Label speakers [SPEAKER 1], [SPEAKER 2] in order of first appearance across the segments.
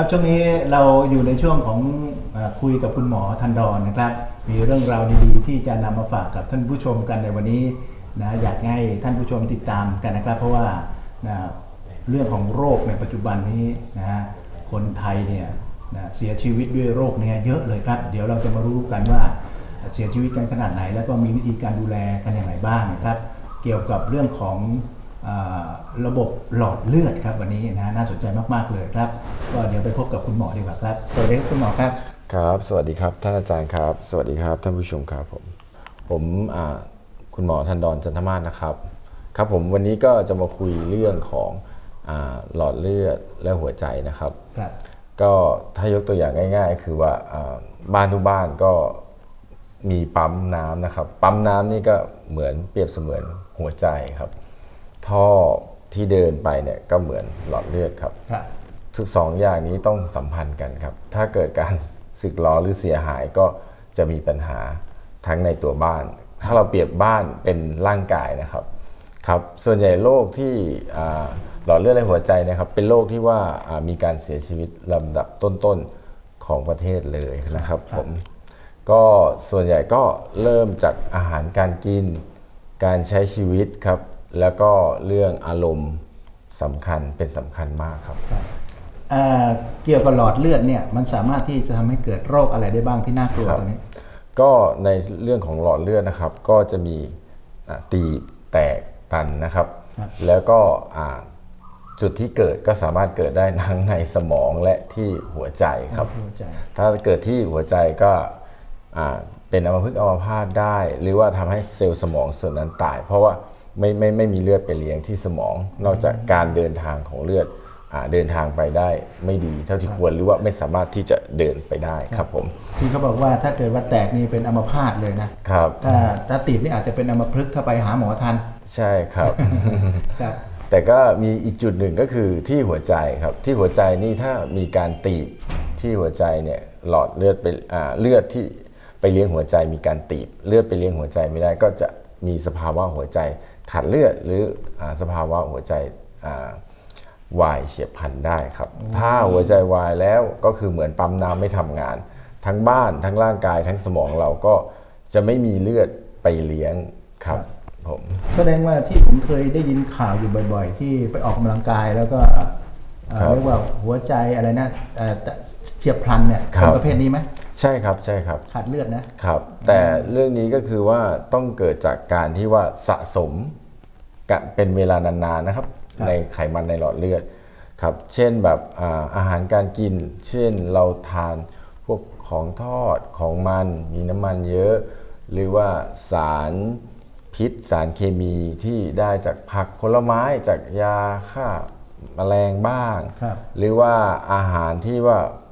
[SPEAKER 1] ครับช่วงนี้เราอยู่ในช่วงของอคุยกับคุณหมอทันดอนนะครับ มีเรื่องราวดีๆ ที่จะนำมาฝากกับท่านผู้ชมกันในวันนี้นะอยากให้ท่านผู้ชมติดตามกันนะครับ เพราะว่านะเรื่องของโรคในปัจจุบันนี้นะคนไทยเนี่ยนะเสียชีวิตด้วยโรคเนี่ยเยอะเลยครับ เดี๋ยวเราจะมารู้กันว่าเสียชีวิตกันขนาดไหน แล้วก็มีวิธีการดูแลกันอย่างไรบ้างนะครับ เกี่ยวกับเรื่องของ ระบบหลอดเลือดครับวันนี้นะน่าสนใจมาก ๆ เลยครับ ก็เดี๋ยวไปพบกับคุณหมอดีกว่าครับ สวัสดีครับคุณหมอครับ
[SPEAKER 2] ครับ สวัสดีครับท่านอาจารย์ครับ สวัสดีครับท่านผู้ชมครับผม ผมอ่าคุณหมอทันดอนจันทมาศนะครับ ครับผมวันนี้ก็จะมาคุยเรื่องของอาหลอดเลือดและหัวใจนะครับ
[SPEAKER 1] ครับ
[SPEAKER 2] ก็ถ้ายกตัวอย่างง่าย ๆ คือว่าอ่าบ้านทุกบ้านก็มีปั๊มน้ำนะครับ ปั๊มน้ำนี่ก็เหมือนเปรียบเสมือนหัวใจครับ ท่อที่เดินไปเนี่ยก็เหมือนหลอดเลือดครับ
[SPEAKER 1] ครับ
[SPEAKER 2] ทุกสองอย่างนี้ต้องสัมพันธ์กันครับ ถ้าเกิดการสึกหรอหรือเสียหายก็จะมีปัญหาทั้งในตัวบ้าน ถ้าเราเปรียบบ้านเป็นร่างกายนะครับครับส่วนใหญ่โรคที่อ่าหลอดเลือดในหัวใจนะครับเป็นโรคที่ว่าอ่ามีการเสียชีวิตลำดับต้นๆของประเทศเลยนะครับผมก็ส่วนใหญ่ก็เริ่มจากอาหารการกิน การใช้ชีวิตครับ แล้วก็เรื่องอารมณ์สำคัญเป็นสำคัญมากครับ
[SPEAKER 1] อ่าเกี่ยวกับหลอดเลือดเนี่ยมันสามารถที่จะทำให้เกิดโรคอะไรได้บ้างที่น่ากลัว
[SPEAKER 2] ครับ
[SPEAKER 1] ตัวนี้
[SPEAKER 2] ก็ในเรื่องของหลอดเลือดนะครับ ก็จะมีอ่าตีบแตกตันนะครับ
[SPEAKER 1] ครับ
[SPEAKER 2] แล้วก็อ่าจุดที่เกิดก็สามารถเกิดได้ทั้งในสมองและที่หัวใจครับ
[SPEAKER 1] หัวใจ
[SPEAKER 2] ถ้าเกิดที่หัวใจก็อ่าเป็นอัมพฤกษ์อัมพาตได้ หรือว่าทำให้เซลล์สมองส่วนนั้นตาย เพราะว่า ไม่ไม่ไม่มีเลือดไปเลี้ยงที่สมอง นอกจากการเดินทางของเลือดอาเดินทางไปได้ไม่ดีเท่าที่ควรหรือว่าไม่สามารถที่จะเดินไปได้ครับผม
[SPEAKER 1] ที่เขาบอกว่าถ้าเกิดว่าแตกนี่เป็นอัมพาตเลยนะ
[SPEAKER 2] ครับ
[SPEAKER 1] ถ้าถ้าติดนี่อาจจะเป็นอัมพฤกษ์ถ้าไปหาหมอทัน
[SPEAKER 2] ใช่ครับ
[SPEAKER 1] ครับ
[SPEAKER 2] แต่ก็มีอีกจุดหนึ่งก็คือที่หัวใจครับ ที่หัวใจนี่ถ้ามีการตีบที่หัวใจเนี่ยหลอดเลือดไปอ่าเลือดที่ไปเลี้ยงหัวใจมีการตีบ เลือดไปเลี้ยงหัวใจไม่ได้ก็จะมีสภาวะหัวใจ ขาดเลือดหรืออาสภาวะหัวใจอ่าวายเฉียบพลันได้ครับ ถ้าหัวใจวายแล้วก็คือเหมือนปั๊มน้ำไม่ทำงาน ทั้งบ้านทั้งร่างกายทั้งสมองเราก็จะไม่มีเลือดไปเลี้ยงครับผม
[SPEAKER 1] แสดงว่าที่ผมเคยได้ยินข่าวอยู่บ่อย ๆ ที่ไปออกกำลังกายแล้วก็เอ่อ
[SPEAKER 2] ครับ
[SPEAKER 1] เรียกว่าหัวใจอะไรนะเอ่อเฉียบพลันเนี่ย
[SPEAKER 2] ครั
[SPEAKER 1] เป็น
[SPEAKER 2] บ
[SPEAKER 1] ประเภทนี้ไหม
[SPEAKER 2] ใช่ครับใช่ครับ
[SPEAKER 1] ขาดเลือดนะ
[SPEAKER 2] ครับ แต่เรื่องนี้ก็คือว่าต้องเกิดจากการที่ว่าสะสมกันเป็นเวลานานๆนะครับ
[SPEAKER 1] ครับ
[SPEAKER 2] ในไขมันในหลอดเลือดครับ เช่นแบบอาอาหารการกิน เช่นเราทานพวกของทอดของมันมีน้ำมันเยอะ หรือว่าสารพิษสารเคมีที่ได้จากผักผลไม้จากยาฆ่าแมลงบ้าง
[SPEAKER 1] ครับ
[SPEAKER 2] หรือว่าอาหารที่ว่าอ่า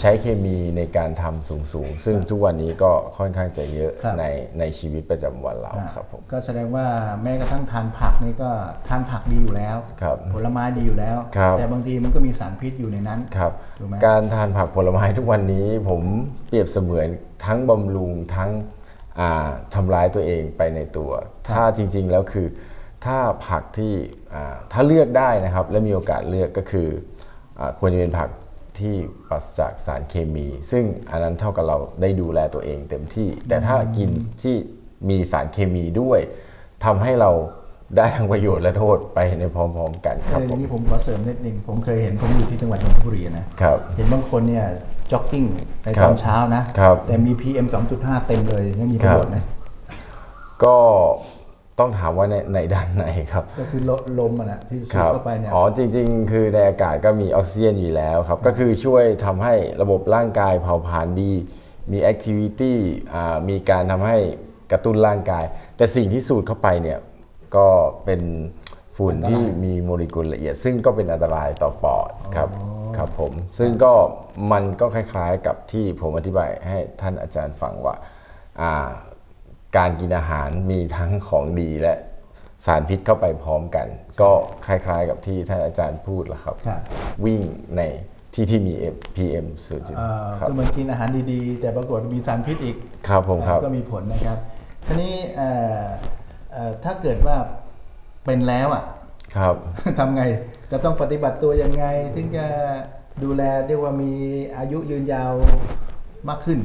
[SPEAKER 2] ใช้เคมีในการทำสูงๆ ซึ่งทุกวันนี้ก็ค่อนข้างจะเยอะ
[SPEAKER 1] ครับ
[SPEAKER 2] ในในชีวิตประจำวันเราครับผม
[SPEAKER 1] ก็แสดงว่าแม้กระทั่งทานผักนี่ก็ทานผักดีอยู่แล้ว
[SPEAKER 2] ครับ
[SPEAKER 1] ผลไม้ดีอยู่แล้ว
[SPEAKER 2] ครับ
[SPEAKER 1] แต่บางทีมันก็มีสารพิษอยู่ในนั้น
[SPEAKER 2] ครับ
[SPEAKER 1] ถูกไหม
[SPEAKER 2] การทานผักผลไม้ทุกวันนี้ผมเปรียบเสมือนทั้งบำรุงทั้งอ่าทำร้ายตัวเองไปในตัว ถ้าจริงๆแล้วคือถ้าผักที่อ่าถ้าเลือกได้นะครับ และมีโอกาสเลือกก็คืออาควรจะเป็นผัก ที่ปราศจากสารเคมี ซึ่งอันนั้นเท่ากับเราได้ดูแลตัวเองเต็มที่ แต่ถ้ากินที่มีสารเคมีด้วยทำให้เราได้ทั้งประโยชน์และโทษไปในพร้อมๆ กันครับ
[SPEAKER 1] เออ
[SPEAKER 2] ผม
[SPEAKER 1] นี่ผมขอเสริมนิดนึงผมเคยเห็นผมอยู่ที่จังหวัดนนทบุรีนะครับเห็นบางคนเนี่ยจ็อกกิ้งใน
[SPEAKER 2] ครั
[SPEAKER 1] ต
[SPEAKER 2] บ
[SPEAKER 1] อนเช้านะ
[SPEAKER 2] ครับ
[SPEAKER 1] แต่มี PM 2.5 เต็มเลยยังมีประโยชน์ไหม
[SPEAKER 2] ก็ ต้องถามว่าในในด้านไหนครับ
[SPEAKER 1] ก็คือลลมอะนะที่สู
[SPEAKER 2] ค
[SPEAKER 1] ด
[SPEAKER 2] รับ
[SPEAKER 1] เข้าไปเนี่ย
[SPEAKER 2] อ๋อจริง ๆ คือในอากาศก็มีออกซิเจนอยู่แล้วครับ ก็คือช่วยทำให้ระบบร่างกายเผาผลาญดีมีแอคทิวิตี้มีการทำให้กระตุ้นร่างกาย แต่สิ่งที่สูดเข้าไปเนี่ยก็เป็นฝุ่นที่มีโมเลกุลละเอียด ซึ่งก็เป็นอันตรายต่อปอดครับครับผม ซึ่งก็มันก็คล้ายๆกับที่ผมอธิบายให้ท่านอาจารย์ฟังว่าอ่า การกินอาหารมีทั้งของดีและสารพิษเข้าไปพร้อมกัน ก็คล้ายๆกับที่ท่านอาจารย์พูดแหละครับ
[SPEAKER 1] ครับ
[SPEAKER 2] วิ่งในที่ที่มี PM
[SPEAKER 1] เอ่อ
[SPEAKER 2] 0.5ครับ
[SPEAKER 1] คือมันกินอาหารดีๆ แต่ปรากฏมีสารพิษอีก
[SPEAKER 2] ครับผมครับ
[SPEAKER 1] ก็มีผลนะครับทีนี้เอ่อเอ่อถ้าเกิดว่าเป็นแล้วอะ
[SPEAKER 2] ครับ
[SPEAKER 1] ทำไงจะต้องปฏิบัติตัวยังไง ถึงจะดูแลเรียกว่ามีอายุยืนยาวมากขึ้น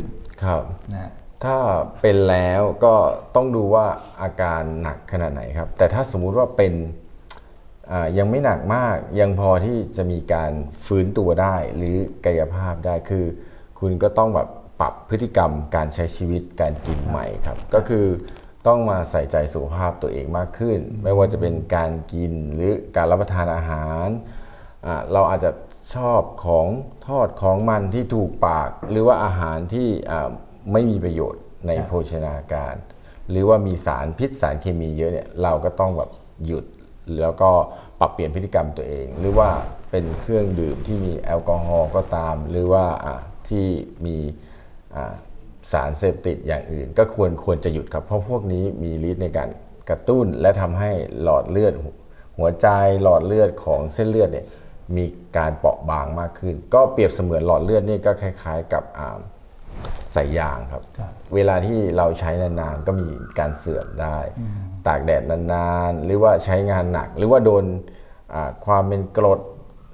[SPEAKER 2] ครับ
[SPEAKER 1] นะ
[SPEAKER 2] ถ้าเป็นแล้วก็ต้องดูว่าอาการหนักขนาดไหนครับ แต่ถ้าสมมุติว่าเป็นยังไม่หนักมากยังพอที่จะมีการฟื้นตัวได้หรือกายภาพได้คือ คุณก็ต้องแบบปรับพฤติกรรมการใช้ชีวิตการกินใหม่ครับ ก็คือต้องมาใส่ใจสุขภาพตัวเองมากขึ้น ไม่ว่าจะเป็นการกินหรือการรับประทานอาหาร เราอาจจะชอบของทอดของมันที่ถูกปาก หรือว่าอาหารที่ ไม่มีประโยชน์ในโภชนาการ หรือว่ามีสารพิษสารเคมีเยอะเนี่ยเราก็ต้องแบบหยุดแล้วก็ปรับเปลี่ยนพฤติกรรมตัวเอง หรือว่าเป็นเครื่องดื่มที่มีแอลกอฮอล์ก็ตาม หรือว่าอ่าที่มีอ่าสารเสพติดอย่างอื่น ก็ควรควรจะหยุดครับเพราะพวกนี้มีฤทธิ์ในการกระตุ้นและทำให้หลอดเลือด หัวใจหลอดเลือดของเส้นเลือดเนี่ยมีการเปราะบางมากขึ้น ก็เปรียบเสมือนหลอดเลือดนี่ก็คล้าย ๆ กับอ่า สายยางครับ
[SPEAKER 1] ครับ
[SPEAKER 2] เวลาที่เราใช้นานๆ ก็มีการเสื่อมได้ ตากแดดนานๆ หรือว่าใช้งานหนัก หรือว่าโดนอ่าความเป็นกรด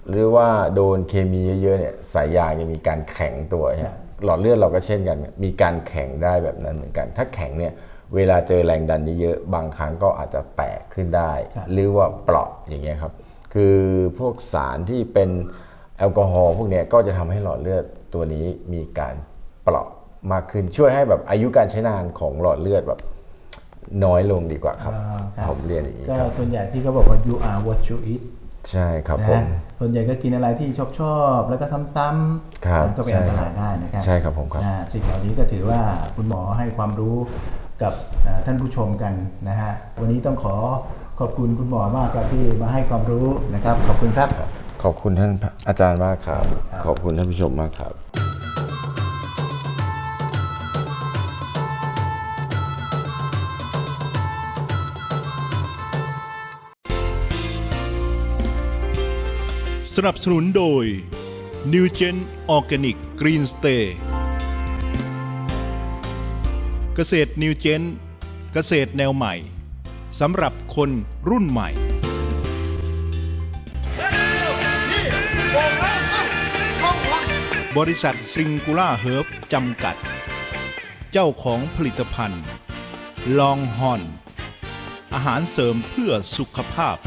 [SPEAKER 2] หรือว่าโดนเคมีเยอะๆเนี่ยสายยางจะมีการแข็งตัวใช่ไหมหลอดเลือดเราก็เช่นกัน มีการแข็งได้แบบนั้นเหมือนกัน ถ้าแข็งเนี่ยเวลาเจอแรงดันเยอะๆบางครั้งก็อาจจะแตกขึ้นได้
[SPEAKER 1] ครับ
[SPEAKER 2] หรือว่าเปราะอย่างเงี้ยครับ คือพวกสารที่เป็นแอลกอฮอล์พวกเนี้ยก็จะทำให้หลอดเลือดตัวนี้มีการเปราะ มากขึ้นช่วยให้แบบอายุการใช้งานของหลอดเลือดแบบน้อยลงดีกว่าครับ
[SPEAKER 1] อ่าครับ
[SPEAKER 2] ผมเรียนอย่างนี้
[SPEAKER 1] ก็
[SPEAKER 2] ครับ
[SPEAKER 1] ส่วนใหญ่ที่เขาบอกว่า you are what you eat
[SPEAKER 2] ใช่ครับ
[SPEAKER 1] นะ
[SPEAKER 2] ผ
[SPEAKER 1] ฮะ
[SPEAKER 2] ม
[SPEAKER 1] ส่วนใหญ่ก็กินอะไรที่ชอบชอบๆแล้วก็ซ้ำๆ
[SPEAKER 2] ครับ
[SPEAKER 1] มันก็เป็นอันตรายได้นะครับ
[SPEAKER 2] ใช่ครับผมครับ
[SPEAKER 1] นะสิ่งเหล่านี้ก็ถือว่าคุณหมอให้ความรู้กับเอ่อท่านผู้ชมกันนะฮะวันนี้ต้องขอขอบคุณคุณหมอมากครับที่มาให้ความรู้นะครับขอบคุณครับ
[SPEAKER 2] ขอบคุณท่านอาจารย์มากครับ ขอบคุณท่านผู้ชมมากครับ
[SPEAKER 3] สนับสนุนโดย New Gen Organic Green Stay เกษตร New Gen เกษตรแนวใหม่สำหรับคนรุ่นใหม่ บริษัทซิงคูล่าเฮิร์บจำกัด เจ้าของผลิตภัณฑ์ ลองฮอน อาหารเสริมเพื่อสุขภาพ